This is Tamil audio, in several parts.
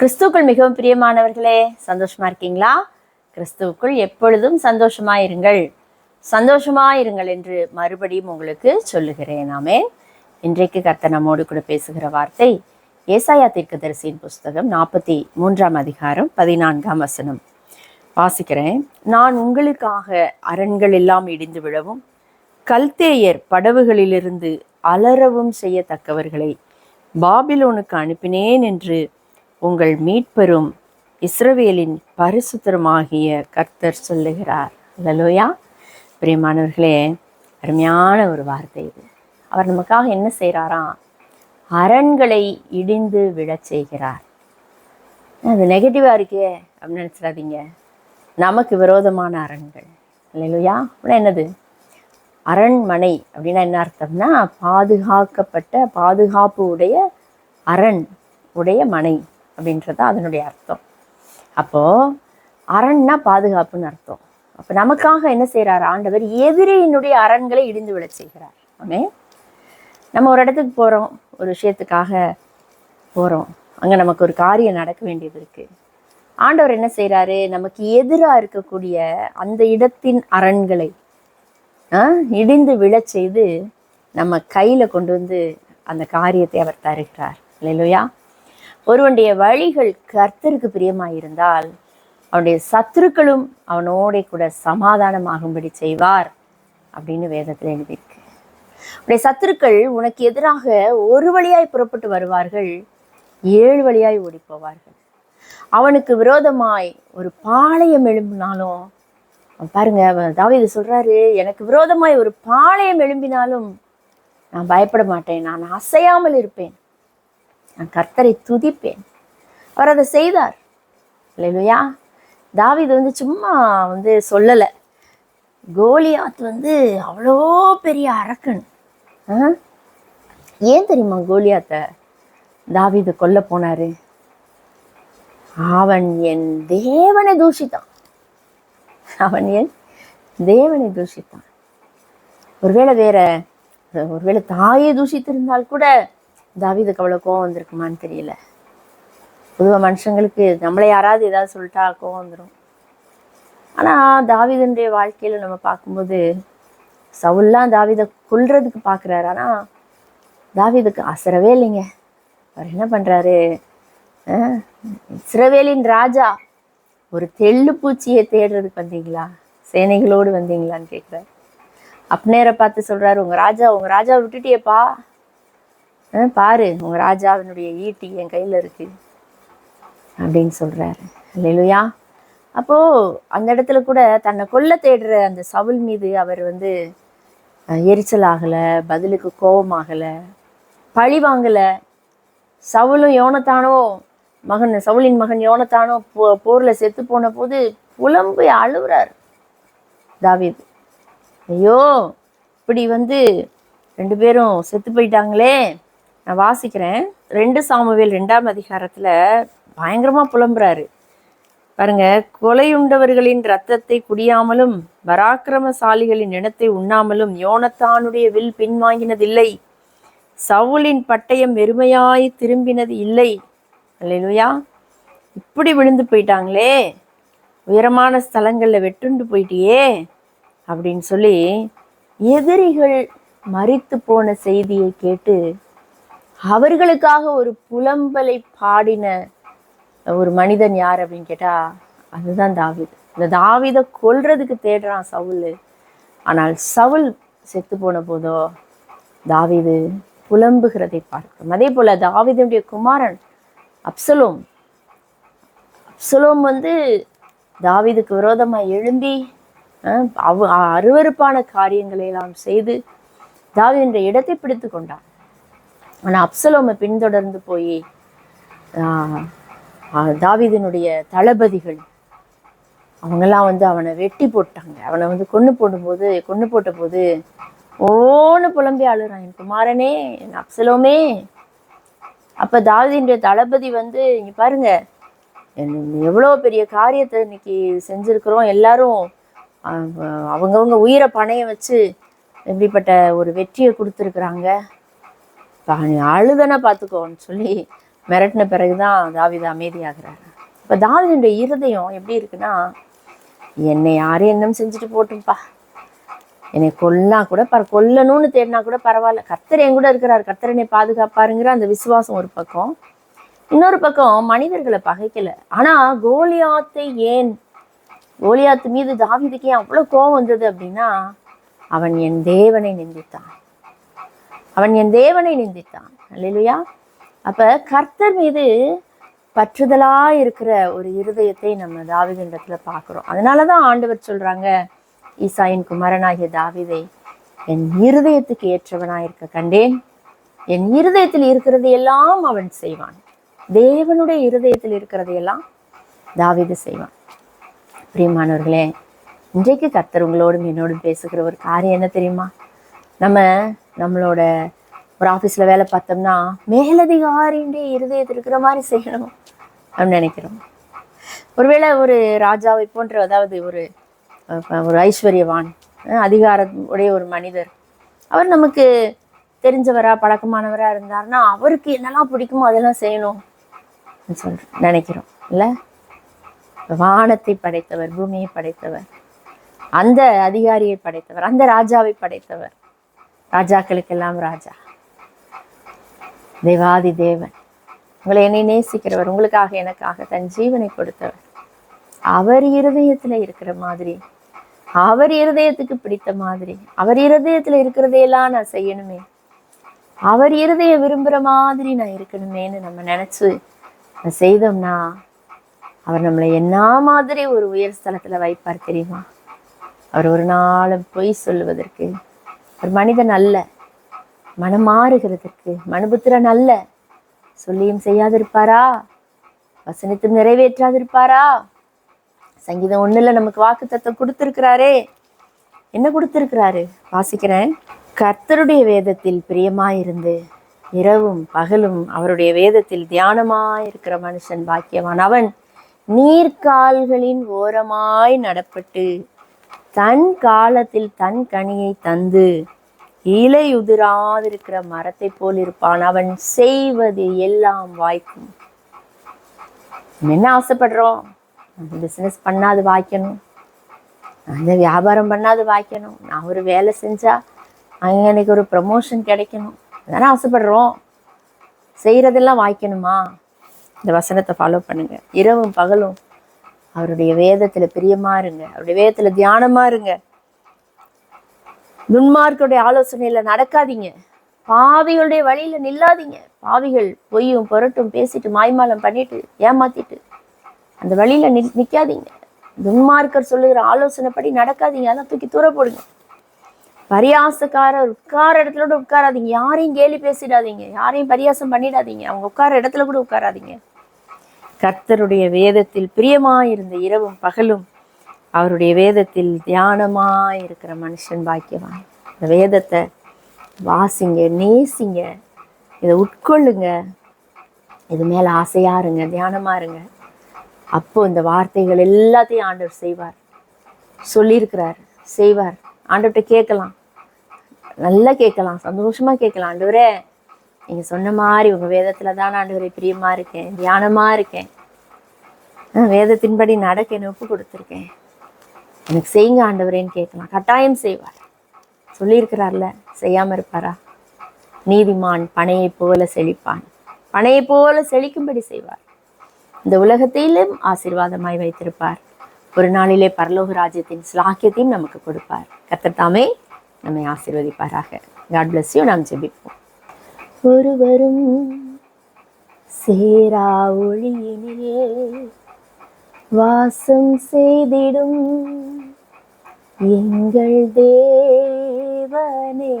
கிறிஸ்துவுக்குள் மிகவும் பிரியமானவர்களே சந்தோஷமா இருக்கீங்களா? கிறிஸ்துவுக்குள் எப்பொழுதும் சந்தோஷமா இருங்கள் சந்தோஷமா இருங்கள் என்று மறுபடியும் உங்களுக்கு சொல்லுகிறேன். ஆமே இன்றைக்கு கர்த்த நம்மோடு கூட பேசுகிற வார்த்தை ஏசாயா தீர்க்கதரிசியின் புஸ்தகம் நாற்பத்தி மூன்றாம் அதிகாரம் பதினான்காம் வசனம். வாசிக்கிறேன். நான் உங்களுக்காக அரண்கள் எல்லாம் இடிந்து விழவும் கல்தேயர் படவுகளிலிருந்து அலறவும் செய்யத்தக்கவர்களை பாபிலோனுக்கு அனுப்பினேன் என்று உங்கள் மீட்பெரும் இஸ்ரவேலின் பரிசுத்தரமாகிய கர்த்தர் சொல்லுகிறார். லலோயா பிரியமானவர்களே அருமையான ஒரு வார்த்தை இது. அவர் நமக்காக என்ன செய்கிறாராம் அரண்களை இடிந்து விழச் செய்கிறார். அது நெகட்டிவாக இருக்கே அப்படின்னு நினச்சிடாதீங்க. நமக்கு விரோதமான அரண்கள். இல்லையா அப்படின்னா என்னது? அரண்மனை அப்படின்னா என்ன அர்த்தம்னா பாதுகாக்கப்பட்ட பாதுகாப்பு உடைய அரண் உடைய மனை. அப்படின்றது அதனுடைய அர்த்தம். அப்போது அரண்னா பாதுகாப்புன்னு அர்த்தம். அப்போ நமக்காக என்ன செய்கிறார் ஆண்டவர் எதிரியினுடைய அரண்களை இடிந்து விழச் செய்கிறார். ஆமே? நம்ம ஒரு இடத்துக்கு போகிறோம் ஒரு விஷயத்துக்காக போகிறோம் அங்கே நமக்கு ஒரு காரியம் நடக்க வேண்டியது இருக்குது ஆண்டவர் என்ன செய்கிறாரு நமக்கு எதிராக இருக்கக்கூடிய அந்த இடத்தின் அரண்களை ஆ, இடிந்து விழச் செய்து நம்ம கையில் கொண்டு வந்து அந்த காரியத்தை அவர் தருகிறார். இல்லையா ஒருவனுடைய வழிகள் கர்த்தருக்கு பிரியமாக இருந்தால் அவனுடைய சத்துருக்களும் அவனோட கூட சமாதானமாகும்படி செய்வார் அப்படின்னு வேதத்தில் எழுதியிருக்கு. உடைய சத்துருக்கள் உனக்கு எதிராக ஒரு வழியாய் புறப்பட்டு வருவார்கள் ஏழு வழியாய் ஓடிப்போவார்கள். அவனுக்கு விரோதமாய் ஒரு பாளையம் எழும்பினாலும் அவன் பாருங்க அவன் இது சொல்றாரு எனக்கு விரோதமாய் ஒரு பாளையம் எழும்பினாலும் நான் பயப்பட மாட்டேன் நான் அசையாமல் இருப்பேன். நான் கர்த்தரை துதிப்பேன். அவர் அதை செய்தார். இல்லையா தாவீது வந்து சும்மா வந்து சொல்லலை. கோலியாத் வந்து அவ்வளோ பெரிய அரக்கன். ஆ? ஏன் தெரியுமா கோலியாத்தை தாவீது கொல்ல போனாரு? அவன் என் தேவனை தூஷித்தான். அவன் என் தேவனை தூஷித்தான். ஒருவேளை வேற ஒருவேளை தாயை தூஷித்திருந்தால் கூட தாவிதுக்கு அவ்வளோ கோவம் வந்திருக்குமான்னு தெரியல. பொதுவாக மனுஷங்களுக்கு நம்மளை யாராவது ஏதாவது சொல்லிட்டா கோவம் வந்துடும் ஆனால் தாவிதனுடைய வாழ்க்கையில் நம்ம பார்க்கும்போது சவுல்லாம் தாவிதை கொல்றதுக்கு பார்க்குறாரு. ஆனால் தாவீதுக்கு அசரவே இல்லைங்க. அவர் என்ன பண்ணுறாரு இஸ்ரவேலின் ராஜா ஒரு தெள்ளு பூச்சியை தேடுறதுக்கு வந்தீங்களா? சேனைகளோடு வந்தீங்களான்னு கேட்குறாரு அப்னேரை பார்த்து சொல்கிறாரு உங்கள் ராஜா உங்கள் ராஜாவை விட்டுட்டியேப்பா. பாரு உங்க ராஜாவினுடைய ஈட்டி என் கையில் இருக்கு. அப்படின்னு சொல்றாரு. இல்லையா அப்போ அந்த இடத்துல கூட தன்னை கொல்ல தேடுற அந்த சவுல் மீது அவர் வந்து எரிச்சல் ஆகலை பதிலுக்கு கோபமாகலை பழி வாங்கலை. சவுலும் யோனத்தானோ மகன் சவுலின் மகன் யோனத்தானோ போ போரில் செத்து போன போது புலம்பு அழுகுறார் தாவீது. ஐயோ இப்படி வந்து ரெண்டு பேரும் செத்து போயிட்டாங்களே. நான் வாசிக்கிறேன். ரெண்டு சாமுவேல் ரெண்டாம் அதிகாரத்தில் பயங்கரமாக புலம்புறாரு. பாருங்க கொலையுண்டவர்களின் ரத்தத்தை குடியாமலும் பராக்கிரமசாலிகளின் இனத்தை உண்ணாமலும் யோனத்தானுடைய வில் பின்வாங்கினதில்லை. சவுலின் பட்டயம் வெறுமையாய் திரும்பினது இல்லை. இல்லையா இப்படி விழுந்து போயிட்டாங்களே. உயரமான ஸ்தலங்களில் வெட்டுண்டு போயிட்டியே அப்படின்னு சொல்லி எதிரிகள் மறித்து போன செய்தியை கேட்டு அவர்களுக்காக ஒரு புலம்பலை பாடின ஒரு மனிதன் யார் அப்படின்னு கேட்டா அதுதான் தாவித். இந்த தாவிதை கொல்றதுக்கு தேடுறான் சவுல். ஆனால் சவுல் செத்து போன போதோ தாவிது புலம்புகிறதை பார்க்கிறோம் அதே போல தாவிதனுடைய குமாரன் அப்சலோம். அப்சலோம் வந்து தாவிதுக்கு விரோதமாக எழுந்தி அவ அருவருப்பான காரியங்களை எல்லாம் செய்து தாவீதுடைய இடத்தை பிடித்து கொண்டான். ஆனால் அப்சலோமை பின்தொடர்ந்து போய் தாவிதனுடைய தளபதிகள் அவங்கெல்லாம் வந்து அவனை வெட்டி போட்டாங்க. அவனை வந்து கொன்று போடும்போது கொன்று போட்ட போது ஓன்னு புலம்பி அழுறான். என் குமாரனே என் அப்சலோமே. அப்போ தாவீதினுடைய தளபதி வந்து இங்கே பாருங்க எவ்வளோ பெரிய காரியத்தை இன்னைக்கு செஞ்சுருக்குறோம். எல்லாரும் அவங்கவுங்க உயிரை பணையம் வச்சு எப்படிப்பட்ட ஒரு வெற்றியை கொடுத்துருக்குறாங்க. நீ அழுதனா பார்த்துக்கோன்னு சொல்லி மிரட்டின பிறகுதான் தாவித அமைதியாகிறாரு. இப்போ தாவீதுடைய இருதயம் எப்படி இருக்குன்னா என்னை யாரும் என்னம் செஞ்சுட்டு போட்டும்பா. என்னை கொல்லா கூட பர கொல்லணும்னு தேடினா கூட பரவாயில்ல. கர்த்தர் என் கூட இருக்கிறார். கர்த்தர் என்னை பாதுகாப்பாருங்கிற அந்த விசுவாசம் ஒரு பக்கம். இன்னொரு பக்கம் மனிதர்களை பகைக்கல. ஆனா கோலியாத்தை ஏன் கோலியாத்து மீது தாவீதுக்கு ஏன் அவ்வளவு கோபம் வந்தது அப்படின்னா அவன் என் தேவனை நிந்தித்தான். அவன் என் தேவனை நிந்தித்தான். இல்லையா அப்ப கர்த்தர் மீது பற்றுதலா இருக்கிற ஒரு இருதயத்தை நம்ம தாவிதின்றத்தில் பார்க்குறோம். அதனால அதனாலதான் ஆண்டவர் சொல்றாங்க ஈசாயின் குமரனாகிய தாவிதை என் இருதயத்துக்கு ஏற்றவனாக இருக்க கண்டேன். என் இருதயத்தில் இருக்கிறது எல்லாம் அவன் செய்வான். தேவனுடைய இருதயத்தில் இருக்கிறதையெல்லாம் தாவிது செய்வான். பிரியமானவர்களே இன்றைக்கு கர்த்தர் உங்களோடும் என்னோடும் பேசுகிற ஒரு காரியம் என்ன தெரியுமா? நம்ம நம்மளோட ஒரு ஆஃபீஸில் வேலை பார்த்தோம்னா மேலதிகாரியுடைய இருதயத்தில் இருக்கிற மாதிரி செய்யணும் அப்படின்னு நினைக்கிறோம். ஒருவேளை ஒரு ராஜாவை போன்ற அதாவது ஒரு ஒரு ஐஸ்வர்யவான் அதிகார அதிகாரம் உடைய ஒரு மனிதர் அவர் நமக்கு தெரிஞ்சவரா பழக்கமானவரா இருந்தாருன்னா அவருக்கு என்னெல்லாம் பிடிக்குமோ அதெல்லாம் செய்யணும் சொல்ற நினைக்கிறோம். இல்லை? வானத்தை படைத்தவர் பூமியை படைத்தவர் அந்த அதிகாரியை படைத்தவர் அந்த ராஜாவை படைத்தவர். ராஜாக்களுக்கெல்லாம் ராஜா. தேவாதி தேவன். உங்களை என்னை நேசிக்கிறவர் உங்களுக்காக எனக்காக தன் ஜீவனை கொடுத்தவர். அவர் இருதயத்துல இருக்கிற மாதிரி அவர் இருதயத்துக்கு பிடித்த மாதிரி அவர் இருதயத்தில் இருக்கிறதையெல்லாம் நான் செய்யணுமே. அவர் இருதய விரும்புற மாதிரி நான் இருக்கணுமேன்னு நம்ம நினைச்சு அதை செய்தோம்னா அவர் நம்மளை என்ன மாதிரி ஒரு உயர் ஸ்தலத்தில் வைப்பார் தெரியுமா? அவர் ஒரு நாளும் பொய் சொல்லுவதற்கு ஒரு மனிதன் அல்ல. மனம் மாறுகிறதுக்கு மனுபுத்திரன் அல்ல. சொல்லியும் செய்யாதிருப்பாரா? வசனித்தும் நிறைவேற்றாதிருப்பாரா? சங்கீதம் ஒண்ணுல நமக்கு வாக்கு தத்துவம் கொடுத்துருக்கிறாரே. என்ன கொடுத்துருக்கிறாரு? வாசிக்கிறேன். கர்த்தருடைய வேதத்தில் பிரியமாயிருந்து இரவும் பகலும் அவருடைய வேதத்தில் தியானமாயிருக்கிற மனுஷன் பாக்கியவான். அவன் நீர்க்கால்களின் ஓரமாய் நடப்பட்டு தன் காலத்தில் தன் கனியை தந்து இலையுதிராதிருக்கிற மரத்தை போல் இருப்பான். அவன் செய்வது எல்லாம் வாய்க்கும். என்ன ஆசைப்படுறோம்? பிஸ்னஸ் பண்ணாது வாய்க்கணும். அந்த வியாபாரம் பண்ணாது வாய்க்கணும். நான் ஒரு வேலை செஞ்சா அங்கே எனக்கு ஒரு ப்ரமோஷன் கிடைக்கணும். அதானே ஆசைப்படுறோம். செய்கிறதெல்லாம் வாய்க்கணுமா? இந்த வசனத்தை ஃபாலோ பண்ணுங்க. இரவும் பகலும் அவருடைய வேதத்துல பிரியமா இருங்க. அவருடைய வேதத்துல தியானமா இருங்க. துன்மார்க்குடைய ஆலோசனையில நடக்காதீங்க. பாவிகளுடைய வழியில நில்லாதீங்க. பாவிகள் பொய்யும் புரட்டும் பேசிட்டு மாய்மாலம் பண்ணிட்டு ஏமாத்திட்டு அந்த வழியில நி நிக்காதீங்க. துன்மார்க்கர் சொல்லுகிற ஆலோசனைப்படி நடக்காதீங்க. அதெல்லாம் தூக்கி தூர போடுங்க. பரியாசக்காரர் உட்கார இடத்துல கூட உட்காராதீங்க. யாரையும் கேலி பேசிடாதீங்க. யாரையும் பரியாசம் பண்ணிடாதீங்க. அவங்க உட்கார இடத்துல கூட உட்காராதீங்க. கர்த்தருடைய வேதத்தில் பிரியமாயிருந்த இரவும் பகலும் அவருடைய வேதத்தில் தியானமாயிருக்கிற மனுஷன் பாக்கியவான். இந்த வேதத்தை வாசிங்க நேசிங்க இதை உட்கொள்ளுங்க. இது மேலே ஆசையாக இருங்க தியானமாக இருங்க. அப்போ இந்த வார்த்தைகள் எல்லாத்தையும் ஆண்டவர் செய்வார். சொல்லியிருக்கிறார் செய்வார். ஆண்டவர்கிட்ட கேட்கலாம். நல்லா கேட்கலாம் சந்தோஷமாக கேட்கலாம். ஆண்டவரே நீங்க சொன்ன மாதிரி உங்க வேதத்துல தான் ஆண்டவரை பிரியமா இருக்கேன் தியானமா இருக்கேன். வேதத்தின்படி நடக்க என்ன ஒப்பு கொடுத்துருக்கேன். எனக்கு செய்யுங்க ஆண்டவரேன்னு கேட்கலாம். கட்டாயம் செய்வார். சொல்லியிருக்கிறார்ல செய்யாம இருப்பாரா? நீதிமான் பனையைப் போல செழிப்பான். பனையை போல செழிக்கும்படி செய்வார். இந்த உலகத்திலும் ஆசீர்வாதமாய் வைத்திருப்பார். ஒரு நாளிலே பரலோக ராஜ்யத்தின் ஸ்லாக்கியத்தையும் நமக்கு கொடுப்பார். கத்தத்தாமே நம்மை ஆசீர்வதிப்பாராக. காட் பிளஸ் யூ நாம் ஜெபிப்போம். ஒருவரும் சேரா ஒளியினிலே வாசம் செய்திடும் எங்கள் தேவனே.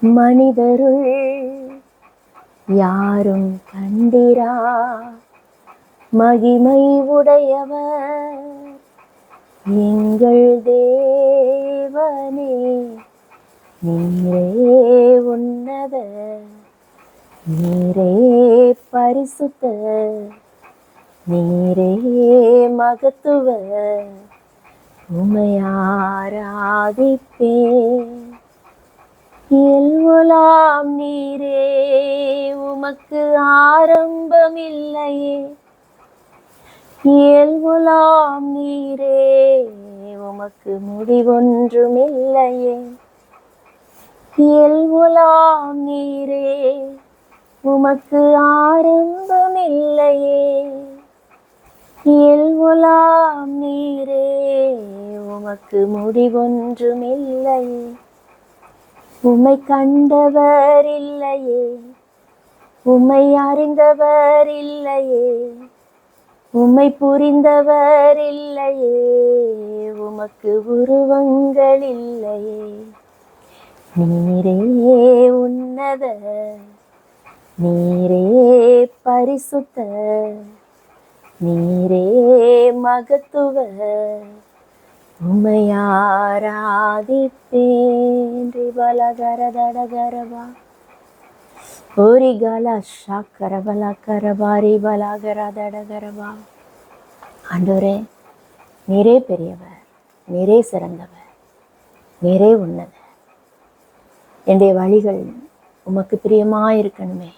மனிதருள் யாரும் கண்டிரா. மகிமை உடையவர் எங்கள் தேவனே. நீரே உன்னத நீரே பரிசுத்த நீரே மகத்துவ உமையாராதிப்பே இயல்புலாம் நீரே உமக்கு ஆரம்பமில்லையே. இயல்புலாம் நீரே உமக்கு முடிவொன்றுமில்லையே. இயல்புலாம் நீரே உமக்கு ஆரம்பமில்லையே. இயல்புலாம் நீரே உமக்கு முடிவொன்றுமில்லையே. உம்மை கண்டவர் இல்லையே உம்மை அறிந்தவர் இல்லையே உம்மை புரிந்தவர் இல்லையே உமக்கு உருவங்கள் இல்லையே. நீரே உன்னத நீரே பரிசுத்த நீரே மகத்துவ உமையாராதிப்பேன் ரிபலகரதடகரபா ஓரிகால ஷாக்கரபல கரபாரி பலாகரதடகரபா ஆண்டவரே நீரே பெரியவர் நீரே சிறந்தவர் நீரே உன்னத. என்னுடைய வழிகள் உமக்கு பிரியமாக இருக்கணுமே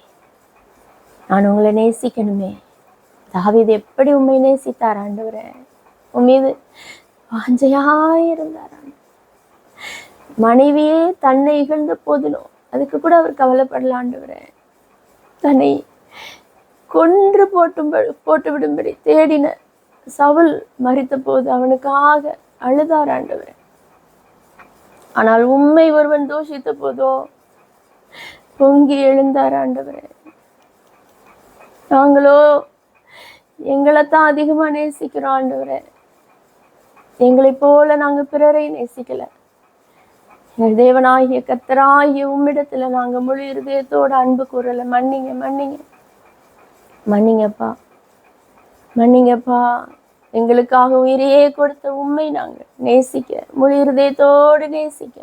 நான் உங்களை நேசிக்கணுமே. தாவிது எப்படி உண்மை நேசித்தார் ஆண்டவரே? உன் மீது வாஞ்சையாயிருந்தார் மனைவியே தன்னை இகழ்ந்த போதிலும் அதுக்கு கூட அவர் கவலைப்படலாண்டவரேன் தன்னை கொன்று போட்டும் போட்டு விடும்படி தேடின சவுல் மறித்த போது அவனுக்காக அழுதார் ஆனால் உண்மை ஒருவன் தோஷித்த போதோ பொங்கி எழுந்தார் ஆண்டவரே. நாங்களோ எங்களைத்தான் அதிகமா நேசிக்கிறோம் ஆண்டவரே. எங்களை போல நாங்க பிறரை நேசிக்கல. எங்கள் தேவனாகிய கத்தராகிய உம்மிடத்துல நாங்க முழு இருதயத்தோட அன்பு கூறல. மன்னிங்க மன்னிங்க. மன்னிங்கப்பா. மன்னிங்கப்பா. எங்களுக்காக உயிரையே கொடுத்த உண்மை நாங்க நேசிக்க முழு இருதயத்தோடு நேசிக்க.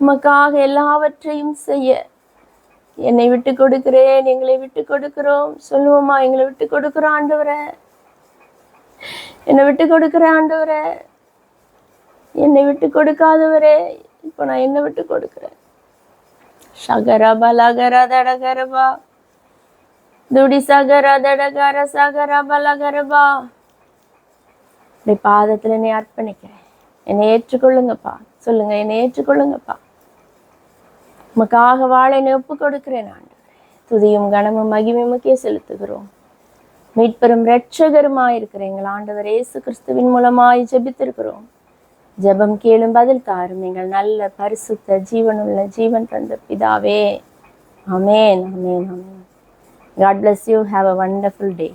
உமக்காக எல்லாவற்றையும் செய்ய. என்னை விட்டு கொடுக்கிறேன் எங்களை விட்டு கொடுக்கிறோம். சொல்லுவோமா எங்களை விட்டு கொடுக்கிறோம் ஆண்டவரை. என்னை விட்டு கொடுக்குற ஆண்டவரை. என்னை விட்டு கொடுக்காதவரே. இப்போ நான் என்னை விட்டு கொடுக்குறேன். சகர பலகர தடகரபா துடி சகர தடகர சகர பலகரபா இப்படி பாதத்துல என்னை அர்ப்பணிக்கிறேன் என்னை ஏற்றுக்கொள்ளுங்கப்பா. சொல்லுங்க என்னை ஏற்றுக்கொள்ளுங்கப்பா. உமக்காக வாழ என்னை ஒப்பு கொடுக்கிறேன் ஆண்டு துதியும் கனமும் மகிமையுமுக்கே செலுத்துகிறோம். மீட்பெரும் இரட்சகருமாய் இருக்கிற எங்கள் ஆண்டவர் இயேசு கிறிஸ்துவின் மூலமாய் ஜெபித்திருக்கிறோம். ஜெபம் கேளும் பதில் தாரும் எங்கள் நல்ல பரிசுத்த ஜீவனுள்ள ஜீவன் தந்த பிதாவே. Amen amen amen God bless you have a wonderful day